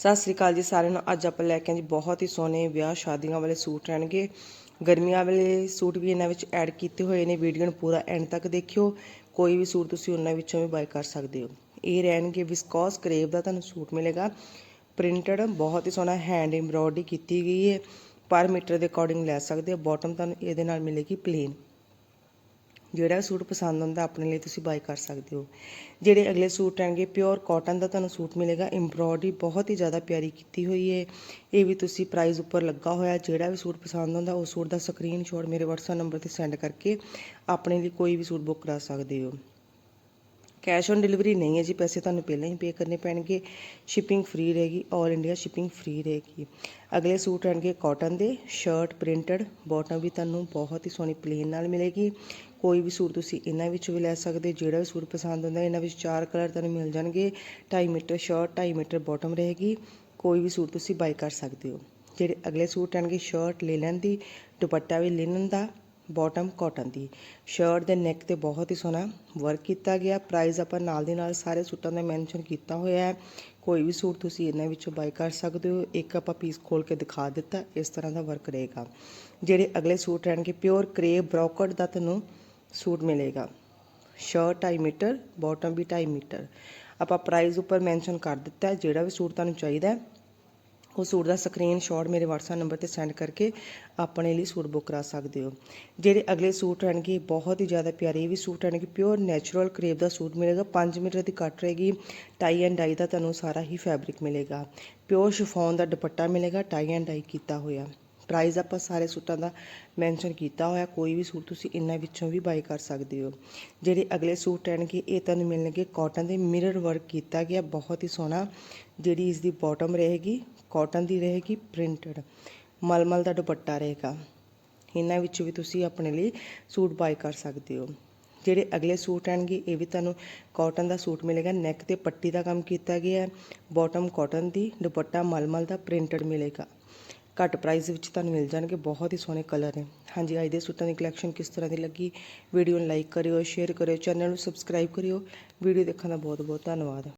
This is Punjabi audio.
ਸਤਿ ਸ੍ਰੀ ਅਕਾਲ ਜੀ ਸਾਰਿਆਂ ਨੂੰ। ਅੱਜ ਆਪਾਂ ਲੈ ਕੇ ਆਏ ਜੀ ਬਹੁਤ ਹੀ ਸੋਹਣੇ ਵਿਆਹ ਸ਼ਾਦੀਆਂ ਵਾਲੇ ਸੂਟ ਰਹਿਣਗੇ। ਗਰਮੀਆਂ ਵਾਲੇ ਸੂਟ ਵੀ ਇਹਨਾਂ ਵਿੱਚ ਐਡ ਕੀਤੇ ਹੋਏ ਨੇ। ਵੀਡੀਓ ਨੂੰ ਪੂਰਾ ਐਂਡ ਤੱਕ ਦੇਖਿਓ। ਕੋਈ ਵੀ ਸੂਟ ਤੁਸੀਂ ਉਹਨਾਂ ਵਿੱਚੋਂ ਵੀ ਬਾਈ ਕਰ ਸਕਦੇ ਹੋ। ਇਹ ਰਹਿਣਗੇ ਵਿਸਕੋਸ ਕਰੇਵ ਦਾ ਤੁਹਾਨੂੰ ਸੂਟ ਮਿਲੇਗਾ। ਪ੍ਰਿੰਟਡ ਬਹੁਤ ਹੀ ਸੋਹਣਾ ਹੈਂਡ ਐਮਬ੍ਰੋਇਡਰੀ ਕੀਤੀ ਗਈ ਹੈ। ਪਰ ਮੀਟਰ ਦੇ ਅਕੋਰਡਿੰਗ ਲੈ ਸਕਦੇ ਹੋ। ਬਾਟਮ ਤੁਹਾਨੂੰ ਇਹਦੇ ਨਾਲ ਮਿਲੇਗੀ ਪਲੇਨ ਜਿਹੜਾ ਸੂਟ ਪਸੰਦ ਆਉਂਦਾ, ਆਪਣੇ ਲਈ ਤੁਸੀਂ ਬਾਈ ਕਰ ਸਕਦੇ ਹੋ। ਜਿਹੜੇ ਅਗਲੇ ਸੂਟ ਰਹਿਣਗੇ ਪਿਓਰ ਕਾਟਨ ਦਾ ਤੁਹਾਨੂੰ ਸੂਟ ਮਿਲੇਗਾ। ਐਮਬ੍ਰੋਇਡਰੀ ਬਹੁਤ ਹੀ ਜ਼ਿਆਦਾ ਪਿਆਰੀ ਕੀਤੀ ਹੋਈ ਹੈ ਇਹ ਵੀ ਤੁਸੀਂ ਪ੍ਰਾਈਸ ਉੱਪਰ ਲੱਗਾ ਹੋਇਆ, ਜਿਹੜਾ ਵੀ ਸੂਟ ਪਸੰਦ ਆਉਂਦਾ, ਉਸ ਸੂਟ ਦਾ ਸਕਰੀਨਸ਼ਾਟ ਮੇਰੇ WhatsApp ਨੰਬਰ ਤੇ ਸੈਂਡ ਕਰਕੇ ਆਪਣੇ ਲਈ ਕੋਈ ਵੀ ਸੂਟ ਬੁੱਕ ਕਰਾ ਸਕਦੇ ਹੋ। ਕੈਸ਼ ਔਨ ਡਿਲੀਵਰੀ ਨਹੀਂ ਹੈ ਜੀ, ਪੈਸੇ ਤੁਹਾਨੂੰ ਪਹਿਲਾਂ ਹੀ ਪੇ ਕਰਨੇ ਪੈਣਗੇ। ਸ਼ਿਪਿੰਗ ਫ੍ਰੀ ਰਹੇਗੀ ਆਲ ਇੰਡੀਆ ਸ਼ਿਪਿੰਗ ਫ੍ਰੀ ਰਹੇਗੀ। ਅਗਲੇ ਸੂਟ ਰਹਿਣਗੇ ਕਾਟਨ ਦੇ ਸ਼ਰਟ ਪ੍ਰਿੰਟਡ ਬਾਟਮ ਵੀ ਤੁਹਾਨੂੰ ਬਹੁਤ ਹੀ ਸੋਹਣੀ ਪਲੇਨ ਨਾਲ ਮਿਲੇਗੀ। ਕੋਈ ਵੀ ਸੂਟ ਤੁਸੀਂ ਇਹਨਾਂ ਵਿੱਚੋਂ ਵੀ ਲੈ ਸਕਦੇ, ਜਿਹੜਾ ਵੀ ਸੂਟ ਪਸੰਦ ਹੁੰਦਾ ਇਹਨਾਂ ਵਿੱਚ ਚਾਰ ਕਲਰ ਤੁਹਾਨੂੰ ਮਿਲ ਜਾਣਗੇ। 2.5 ਮੀਟਰ ਸ਼ਰਟ 2.5 ਮੀਟਰ ਬਾਟਮ ਰਹੇਗੀ। ਕੋਈ ਵੀ ਸੂਟ ਤੁਸੀਂ ਬਾਈ ਕਰ ਸਕਦੇ ਹੋ। ਜਿਹੜੇ ਅਗਲੇ ਸੂਟ ਰਹਿਣਗੇ ਸ਼ਰਟ ਲਿਨਨ ਦੀ, ਦੁਪੱਟਾ ਵੀ ਲਿਨਨ ਦਾ ਬੋਟਮ ਕਾਟਨ ਦੀ। ਸ਼ਰਟ ਦੇ ਨੈਕ ਤੇ ਬਹੁਤ ਹੀ ਸੋਹਣਾ ਵਰਕ ਕੀਤਾ ਗਿਆ। ਪ੍ਰਾਈਸ ਆਪਾਂ ਨਾਲ ਦੀ ਨਾਲ ਸਾਰੇ ਸੂਟਾਂ ਦਾ ਮੈਂਸ਼ਨ ਕੀਤਾ ਹੋਇਆ ਹੈ। ਕੋਈ ਵੀ ਸੂਟ ਤੁਸੀਂ ਇਹਨਾਂ ਵਿੱਚੋਂ ਬਾਈ ਕਰ ਸਕਦੇ ਹੋ। ਇੱਕ ਆਪਾਂ ਪੀਸ ਖੋਲ ਕੇ ਦਿਖਾ ਦਿੱਤਾ, ਇਸ ਤਰ੍ਹਾਂ ਦਾ ਵਰਕ ਰਹੇਗਾ। ਜਿਹੜੇ ਅਗਲੇ ਸੂਟ ਰਹਿਣਗੇ ਪਿਓਰ ਕਰੇਪ ਬ੍ਰੋਕਟ ਦਾ ਤੁਹਾਨੂੰ ਸੂਟ ਮਿਲੇਗਾ। ਸ਼ਰਟ 2.5 ਮੀਟਰ ਬਾਟਮ ਵੀ 2.5 ਮੀਟਰ। ਆਪਾਂ ਪ੍ਰਾਈਸ ਉੱਪਰ ਮੈਂਸ਼ਨ ਕਰ ਦਿੱਤਾ ਜਿਹੜਾ ਵੀ ਸੂਟ ਤੁਹਾਨੂੰ ਚਾਹੀਦਾ ਉਹ ਸੂਟ ਦਾ ਸਕਰੀਨਸ਼ਾਟ ਮੇਰੇ WhatsApp ਨੰਬਰ ਤੇ ਸੈਂਡ ਕਰਕੇ ਆਪਣੇ ਲਈ ਸੂਟ ਬੁੱਕ ਕਰਾ ਸਕਦੇ ਹੋ। ਜਿਹੜੇ ਅਗਲੇ ਸੂਟ ਰਹਿਣਗੇ ਬਹੁਤ ਹੀ ਜ਼ਿਆਦਾ ਪਿਆਰੇ ਇਹ ਵੀ ਸੂਟ ਰਹਿਣਗੇ ਪਿਓਰ ਨੈਚੁਰਲ ਕਰੇਪ ਦਾ ਸੂਟ ਮਿਲੇਗਾ। 5 ਮੀਟਰ ਦੀ ਕੱਟ ਰਹੇਗੀ ਟਾਈ ਐਂਡ ਡਾਈ ਦਾ ਤੁਹਾਨੂੰ ਸਾਰਾ ਹੀ ਫੈਬਰਿਕ ਮਿਲੇਗਾ। ਪਿਓਰ ਸ਼ਿਫੋਨ ਦਾ ਦੁਪੱਟਾ ਮਿਲੇਗਾ ਟਾਈ ਐਂਡ ਡਾਈ ਕੀਤਾ ਹੋਇਆ। ਪ੍ਰਾਈਸ ਆਪਾਂ ਸਾਰੇ ਸੂਟਾਂ ਦਾ ਮੈਂਸ਼ਨ ਕੀਤਾ ਹੋਇਆ, ਕੋਈ ਵੀ ਸੂਟ ਤੁਸੀਂ ਇਹਨਾਂ ਵਿੱਚੋਂ ਵੀ ਬਾਈ ਕਰ ਸਕਦੇ ਹੋ। ਜਿਹੜੇ ਅਗਲੇ ਸੂਟ ਰਹਿਣਗੇ ਇਹ ਤੁਹਾਨੂੰ ਮਿਲਣਗੇ ਕਾਟਨ ਦੇ ਮਿਰਰ ਵਰਕ ਕੀਤਾ ਗਿਆ, ਬਹੁਤ ਹੀ ਸੋਹਣਾ। ਜਿਹੜੀ ਇਸ ਦੀ ਬਾਟਮ ਰਹੇਗੀ ਕਾਟਨ ਦੀ ਰਹੇਗੀ, ਪ੍ਰਿੰਟਡ। ਮਲਮਲ ਦਾ ਦੁਪੱਟਾ ਰਹੇਗਾ। ਇਹਨਾਂ ਵਿੱਚ ਵੀ ਤੁਸੀਂ ਆਪਣੇ ਲਈ ਸੂਟ ਬਾਈ ਕਰ ਸਕਦੇ ਹੋ। ਜਿਹੜੇ ਅਗਲੇ ਸੂਟ ਰਹਿਣਗੇ ਇਹ ਵੀ ਤੁਹਾਨੂੰ ਕਾਟਨ ਦਾ ਸੂਟ ਮਿਲੇਗਾ। ਨੈਕ ਤੇ ਪੱਟੀ ਦਾ ਕੰਮ ਕੀਤਾ ਗਿਆ ਹੈ। ਬਾਟਮ ਕਾਟਨ ਦੀ, ਦੁਪੱਟਾ ਮਲਮਲ ਦਾ, ਪ੍ਰਿੰਟਡ ਮਿਲੇਗਾ। ਘੱਟ ਪ੍ਰਾਈਸ ਵਿੱਚ ਤੁਹਾਨੂੰ ਮਿਲ ਜਾਣਗੇ। ਬਹੁਤ ਹੀ ਸੋਹਣੇ ਕਲਰ ਨੇ। ਹਾਂਜੀ, ਅੱਜ ਦੇ ਸੂਟਾਂ ਦੀ ਕਲੈਕਸ਼ਨ ਕਿਸ ਤਰ੍ਹਾਂ ਦੀ ਲੱਗੀ? ਵੀਡੀਓ ਨੂੰ ਲਾਈਕ ਕਰਿਓ, ਸ਼ੇਅਰ ਕਰਿਓ, ਚੈਨਲ ਨੂੰ ਸਬਸਕ੍ਰਾਈਬ ਕਰਿਓ। ਵੀਡੀਓ ਦੇਖਣ ਦਾ ਬਹੁਤ ਬਹੁਤ ਧੰਨਵਾਦ।